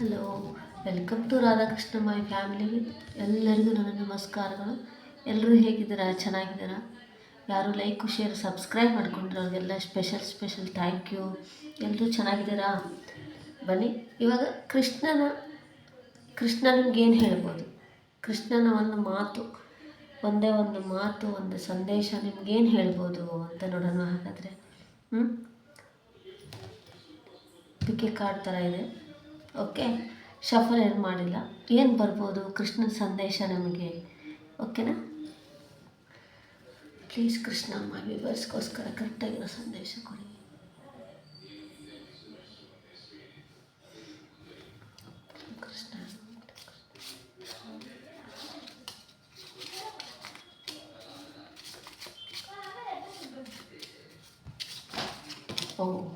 Hello welcome to Radhakrishna my family ಎಲ್ಲರಿಗೂ ನನ್ನ ನಮಸ್ಕಾರಗಳು. ಎಲ್ಲರೂ ಹೇಗಿದ್ದೀರಾ? ಚೆನ್ನಾಗಿದ್ದೀರಾ? ಯಾರು ಲೈಕ್ ಶೇರ್ ಸಬ್ಸ್ಕ್ರೈಬ್ ಮಾಡಿಕೊಂಡ್ರೆ ಅವ್ರಿಗೆಲ್ಲ ಸ್ಪೆಷಲ್ ಸ್ಪೆಷಲ್ ಥ್ಯಾಂಕ್ ಯು ಎಲ್ಲರೂ ಚೆನ್ನಾಗಿದ್ದೀರಾ? ಬನ್ನಿ. ಇವಾಗ ಕೃಷ್ಣನ ಕೃಷ್ಣ ನಿಮ್ಗೇನು ಹೇಳ್ಬೋದು? ಕೃಷ್ಣನ ಒಂದು ಮಾತು, ಒಂದೇ ಒಂದು ಮಾತು, ಒಂದು ಸಂದೇಶ ನಿಮ್ಗೇನು ಹೇಳ್ಬೋದು ಅಂತ ನೋಡೋಣ ಹಾಗಾದರೆ. ಹ್ಞೂ ಪಿಕೆ ಕಾರ್ಡ್ ಥರ ಇದೆ. ಓಕೆ? ಶಫಲ್ ಏನು ಮಾಡಿಲ್ಲ? ಏನು ಬರ್ಬೋದು? ಕೃಷ್ಣನ ಸಂದೇಶ ನಮಗೆ. ಓಕೆನಾ? ಪ್ಲೀಸ್ ಕೃಷ್ಣ ಮೈ ವಿವರ್ಸ್ಗೋಸ್ಕರ ಕರೆಕ್ಟಾಗಿರೋ ಸಂದೇಶ ಕೊಡಿ. ಕೃಷ್ಣ. ಓ.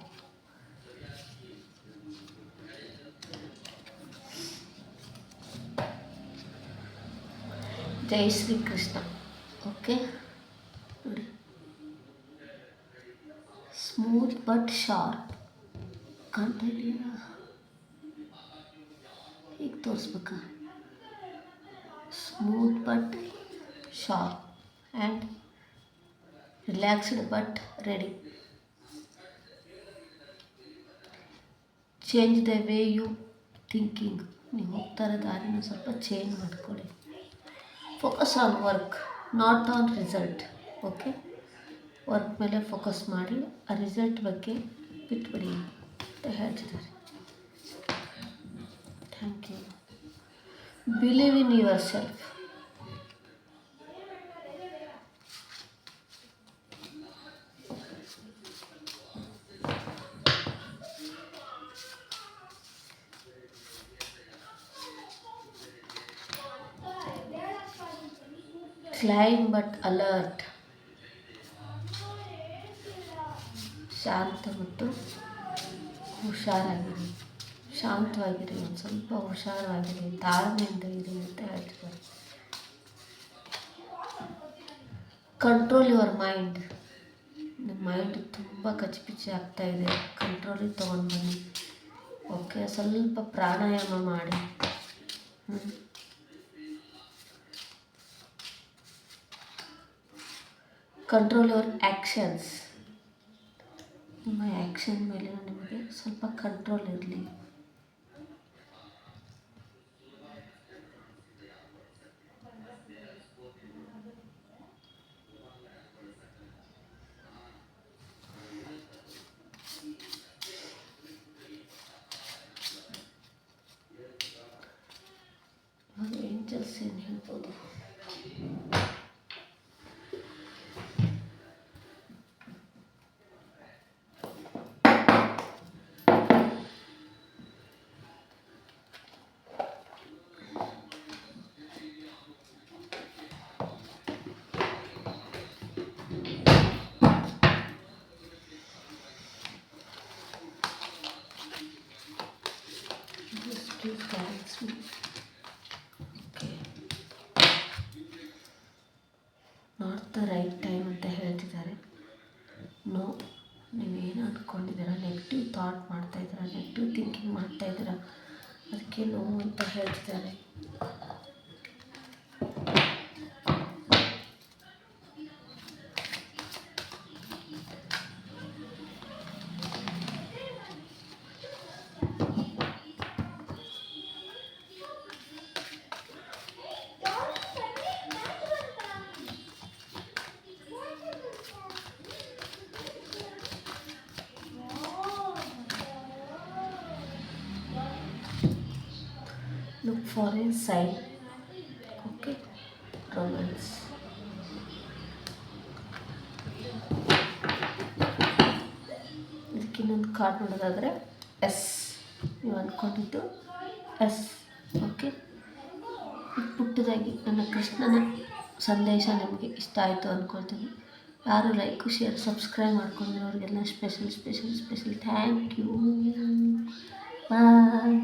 ಜೈ ಶ್ರೀ ಕೃಷ್ಣ ಓಕೆ ನೋಡಿ ಸ್ಮೂತ್ ಬಟ್ ಶಾರ್ಪ್ ಕಾಣ್ತಾ ಇದೆಯಾ ಹೀಗೆ ತೋರಿಸ್ಬೇಕಾ smooth but sharp and relaxed but ready change the way you thinking ನೀವು ಹೋಗ್ತಾ ಇರೋ ದಾರಿನ ಸ್ವಲ್ಪ ಚೇಂಜ್ ಮಾಡ್ಕೊಳ್ಳಿ focus on work not on result okay work ಮೇಲೆ ಫೋಕಸ್ ಮಾಡಿ ಆ ರಿಸಲ್ಟ್ ಬಗ್ಗೆ ಬಿಟ್ಬಿಡಿ ಅಂತ ಹೇಳ್ತಿದ್ದಾರೆ thank you believe in yourself calm but alert ಶಾಂತ ಮತ್ತು ಹುಷಾರಾಗಿರಿ. ಶಾಂತವಾಗಿರಿ, ಒಂದು ಸ್ವಲ್ಪ ಹುಷಾರಾಗಿರಿ. ತಾಳ್ಮೆಯಿಂದ ಇರಿ ಅಂತ ಹೇಳ್ತಿದ್ದಾರೆ. ಕಂಟ್ರೋಲ್ ಯುವರ್ ಮೈಂಡ್ ನಿಮ್ಮ ಮೈಂಡ್ ತುಂಬ ಕಚ್ಚಿಪಿಚ್ಚಿ ಆಗ್ತಾ ಇದೆ. ಕಂಟ್ರೋಲಿಗೆ ತೊಗೊಂಡು ಬನ್ನಿ. ಓಕೆ ಸ್ವಲ್ಪ ಪ್ರಾಣಾಯಾಮ ಮಾಡಿ. ಹ್ಞೂ ಕಂಟ್ರೋಲ್ ಯುವರ್ ಆ್ಯಕ್ಷನ್ಸ್ ನಿಮ್ಮ ಆ್ಯಕ್ಷನ್ ಮೇಲೆ ನಿಮಗೆ ಸ್ವಲ್ಪ ಕಂಟ್ರೋಲ್ ಇರಲಿ ಇವಾಗ ಏಂಜಲ್ಸ್ ಏನು ಹೇಳ್ಬೋದು Just please. Okay. Not the right time ಅಂತ ಹೇಳ್ತಿದ್ದಾರೆ ನೋ ನೀವೇನು ಅಂದ್ಕೊಂಡಿದ್ದೀರ ನೆಗೆಟಿವ್ ಥಾಟ್ ಮಾಡ್ತಾ ಇದ್ದೀರಾ ನೆಗೆಟಿವ್ ಥಿಂಕಿಂಗ್ ಮಾಡ್ತಾ ಇದ್ದೀರಾ ಅದಕ್ಕೆ ನೋ ಅಂತ ಹೇಳ್ತಿದ್ದಾರೆ look for a sign okay. Romance. ಇದಕ್ಕೆ ಇನ್ನೊಂದು ಕಾರ್ಡ್ ನೋಡೋದಾದರೆ ಎಸ್ ನೀವು ಅಂದ್ಕೊಂಡಿದ್ದು ಎಸ್ ಓಕೆ ಪುಟ್ಟದಾಗಿ ನನ್ನ ಕೃಷ್ಣನ ಸಂದೇಶ ನಿಮಗೆ ಇಷ್ಟ ಆಯಿತು ಅಂದ್ಕೊಳ್ತೀನಿ ಯಾರು like share subscribe ಮಾಡ್ಕೊಂಡಿರೋರಿಗೆಲ್ಲ special special special thank you bye